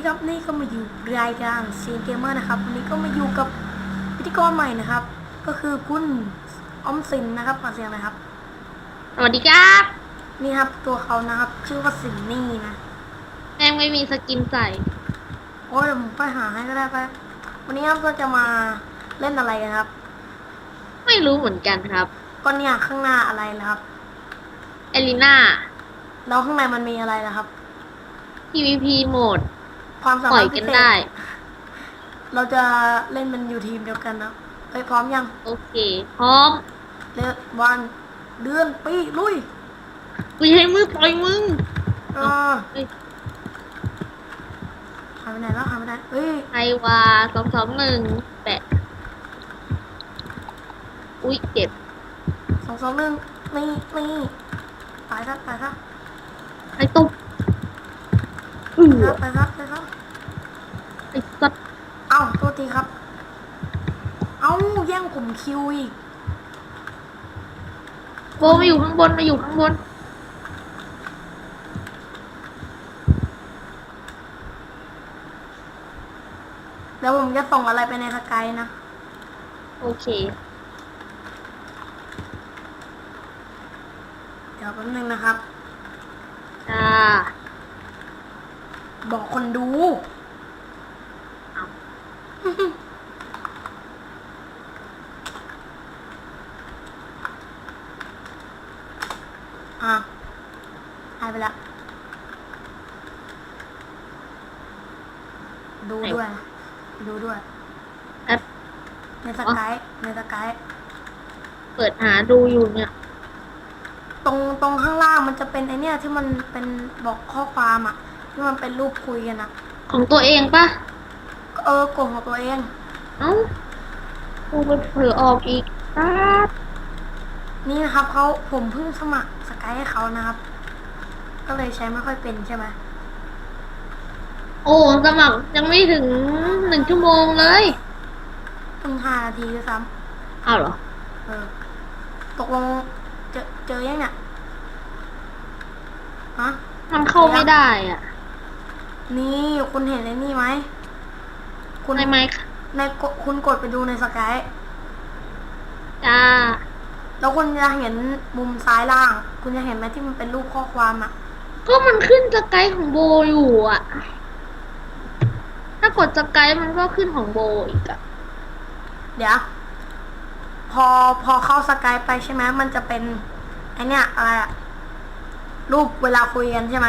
ดีครับนี่ก็มาอยู่รายการเซียนเกมเมอร์นะครับวันนี้ก็มาอยู่กับพิธีกรใหม่นะครับ ก็คือคุณออมสินนะครับมาเสียงนะครับ สวัสดีครับ นี่ครับตัวเขานะครับ ชื่อว่าสินนี่นะแม่งไม่มีสกินใส่โอ้ยเดี๋ยวผมไปหาให้ก็ได้ไปวันนี้ครับก็จะมาเล่นอะไรกันครับ ไม่รู้เหมือนกันครับก็เนี่ยข้างหน้าอะไรนะครับ เอลิน่าแล้วข้างในมันมีอะไรนะครับ PVP โหมด ความสาปล่มาอรยถพิกันเศได้ ษเราจะเล่นมันอยู่ทีมเดียวกันนะเอ้ยพร้อมยังโอเค พร้อมเลือกวันเดือนปีลุยกูจะให้มือต่อยมึงอ่าเฮ้ย หายไปไหนแล้วหายไปไหนเฮ้ยไอวาสองสองหนึ่งแปะ อุ้ยเจ็บ สองสองหนึ่งนี่นี่ตายซะตายซะไอตุ๊บอือตายซะตายซะ ไอสัตว์เอ้าตัวทีครับ เอ้าแย่งผมคิวอีกโบมาอยู่ข้างบนมาอยู่ข้างบน เดี๋ยวผมจะส่งอะไรไปในสกายนะ โอเค เดี๋ยวแป๊บนึงนะครับจ้าบอกคนดูเอา อะหายไปละดูด้วย ดูด้วย แอป ในสกายในสกายเปิดหาดูอยู่เนี่ย ตรงตรงข้างล่างมันจะเป็นไอเนี้ยที่มันเป็นบอกข้อความอะ ที่มันเป็นรูปคุยกันอะ ของตัวเองปะ เออกลุ่มของตัวเอง เอ้ากูไปเผลอออกอีกตาดนี่นะครับเขาผมเพิ่งสมัครสกายให้เขานะครับ ก็เลยใช้ไม่ค่อยเป็นใช่ไหมโอ้สมัครยังไม่ถึงหนึ่งชั่วโมงเลยเพิ่งห้านาทีด้วยซ้อ้าวเหรอำเออตกลงเจอเจอยังเนี่ยฮะมันเข้าไม่ได้อะ นี่คุณเห็นไอ้นี่ไหม คุณในไมค์ในกดคุณกดไปดูในสกายจ้าแล้วคุณจะเห็นมุมซ้ายล่าง คุณจะเห็นไหมที่มันเป็นรูปข้อความอะ ก็มันขึ้นสกายของโบอยู่อะ ถ้ากดสกายมันก็ขึ้นของโบอีกอะ เดี๋ยว พอพอเข้าสกายไปใช่ไหมมันจะเป็นไอเนี้ยอะไรอะรูปเวลาคุยกันใช่ไหม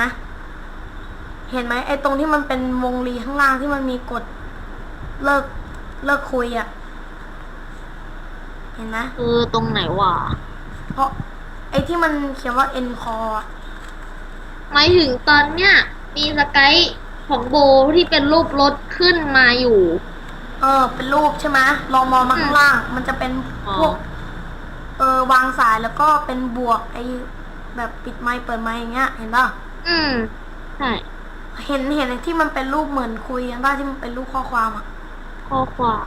เห็นไหมไอตรงที่มันเป็นวงรีข้างล่างที่มันมีกด เลิกเลิกคุยอะเห็นไหมเออตรงไหนวะเพราะไอที่มันเขียนว่า end call อะหมายถึงตอนเนี้ยมีสกายของโบที่เป็นรูปรถขึ้นมาอยู่ เออ เป็นรูปใช่ไหมลองมองมาข้างล่าง มันจะเป็นอ๋อพวก เออวางสายแล้วก็เป็นบวกไอแบบปิดไมค์เปิดไมค์อย่างเงี้ย เห็นป่ะอืมใช่เห็นเห็นไอ้ที่มันเป็นรูปเหมือนคุยกันป่ะที่มันเป็นรูปข้อความอะ ข้อความ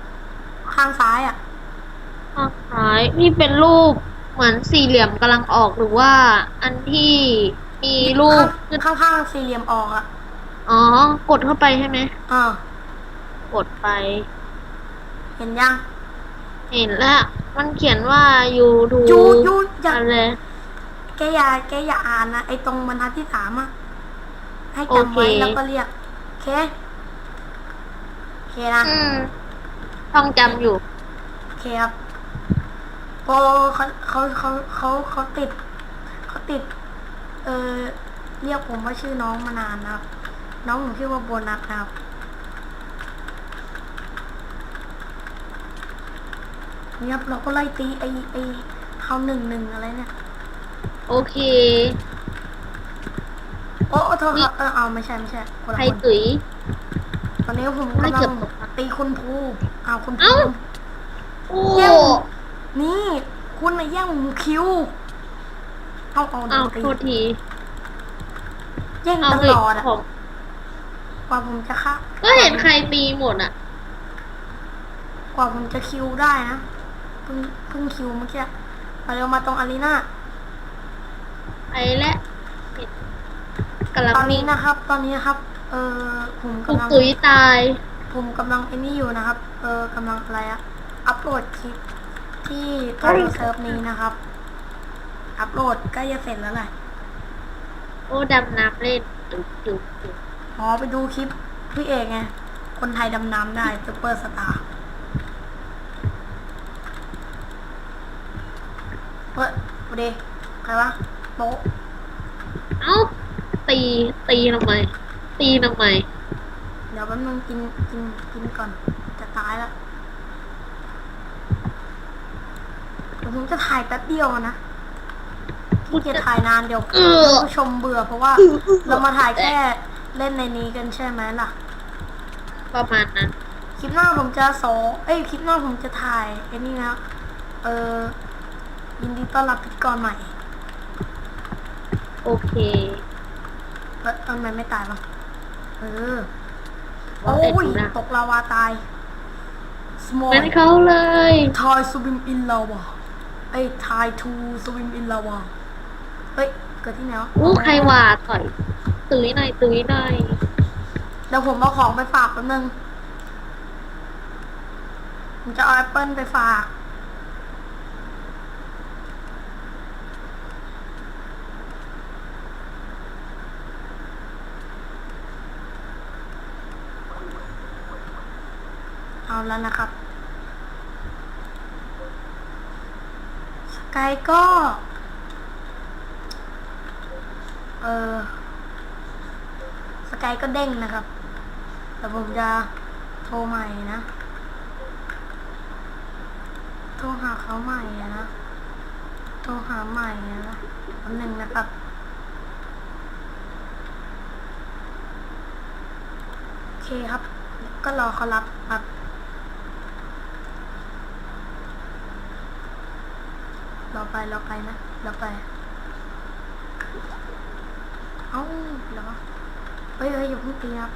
ข้างซ้ายอะ ข้างซ้ายนี่เป็นรูปเหมือนสี่เหลี่ยมกำลังออกหรือว่า อันที่มีรูปขึ้นข้างข้างๆสี่เหลี่ยมออกอะอ๋อ กดเข้าไปใช่ไหมอ่ากดไป เห็นยังเห็นแล้ว มันเขียนว่าอยู่ดูยูยูอย่าอะไร แกอย่าแกอย่าอ่านนะไอตรงบรรทัดที่สามอะให้จำไว้โอเค แล้วก็เรียกโอเคโอ เคนะอืมท่องจำอยู่ โอเคครับโอเขาเขาเขาเขาเขาติดเขาติด เออเรียกผมว่าชื่อน้องมานานนะครับ น้องผมชื่อว่าโบนัสนะครับเนี่ยครับเราก็ไล่ตีไอไอเขาหนึ่งหนึ่งอะไรเนี่ย โอเค โอ้โทษครับเออเอาไม่ใช่ไม่ใช่คนละใครคนตุ๋ย ตอนนี้ผมไม่กำลัเกืงอบตกนะตีคุณภูเอาคุณภูเอ้าโอ้แย่งนี่ คุณน่ะแย่งผมคิวเอาเอาอ้าวตีโทษทีแย่งเอาตเฮ้ยลอดอะผมกว่าผมจะฆ่าก็เห็นใครตีหมดอะ กว่าผมจะคิวได้นะเพิ่งเพิ่งคิวเมื่อกี้มาเร็วมาตรงอารีนาไปแล้วกำลังตอนมีนี้นะครับ ตอนนี้นะครับเอออผมถูกกำลัง ตุ๋ยตาย ผมกำลังไอ้นี่อยู่นะครับ เออกำลังอะไรอะอัปโหลดคลิปที่ตัวเซิร์ฟนี้นะครับ อัปโหลดใกล้จะเสร็จแล้วแหละโอ้ดำน้ำเล่นจุ๊บจุ๊บจุ๊บอ๋อไปดูคลิปพี่เอกไง คนไทยดำน้ำได้ซูเปอร์สตาร์เฮ้ยดูดิใครวะโป๊ะเอ้าตีตีทำไม ตีทำไมเดี๋ยวแป๊บนึงกินกินกินก่อน จะตายแล้วเดี๋ยวผมจะถ่ายแป๊บเดียวนะพี่จะถ่ายนานเดี๋ยวเออท่านผู้ชมเบื่อเพราะว่าเรามาถ่ายแค่เล่นในนี้กันใช่ไหมล่ะ ประมาณนั้น คลิปหน้าผมจะสอนเอ้ยคลิปหน้าผมจะถ่ายไอ้นี่นะ เออยินดีต้อนรับพิธีกรใหม่ โอเคเอ้ยทำไมไม่ตายบ้าง เออว่าโอ้แต่ยดูนะตกลาวาตาย small งั้นเขาเลย Thai swim in lava เอ้ย Thai to swim in lava เฮ้ยเกิดที่ไหนวะอู้ใครว่าต่อยตุ๋ยหน่อยตุ๋ยหน่อยเดี๋ยวผมเอาของไปฝากแป๊บนึงผมจะเอาแอปเปิลไปฝาก เอาแล้วนะครับสกายก็ เออสกายก็เด้งนะครับ แต่ผมจะโทรใหม่นะ โทรหาเขาใหม่นะ โทรหาใหม่นะอันหนึ่งนะครับโอเคครับ ก็รอเขารับครับ รอไปรอไปนะรอไป เอ้าเหรอเฮ้ยเฮ้ยอย่าเพิ่งตีครับ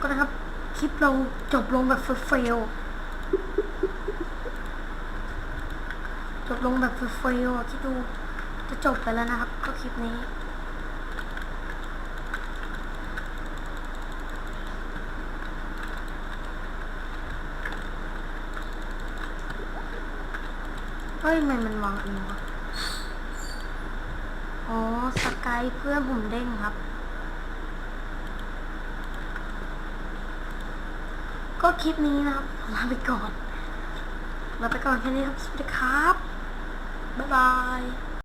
ก็นะครับ คลิปเราจบลงแบบเฟลจบลงแบบเฟลอะคิดดูจะจบไปแล้วนะครับ ก็คลิปนี้ ฮ้ยทำไมมันวางเองวะอ๋อสกายเพื่อนผมเด้งครับ ก็คลิปนี้นะครับลาไปก่อนลาไปก่อนแค่นี้ครับ สวัสดีครับ บ๊ายบาย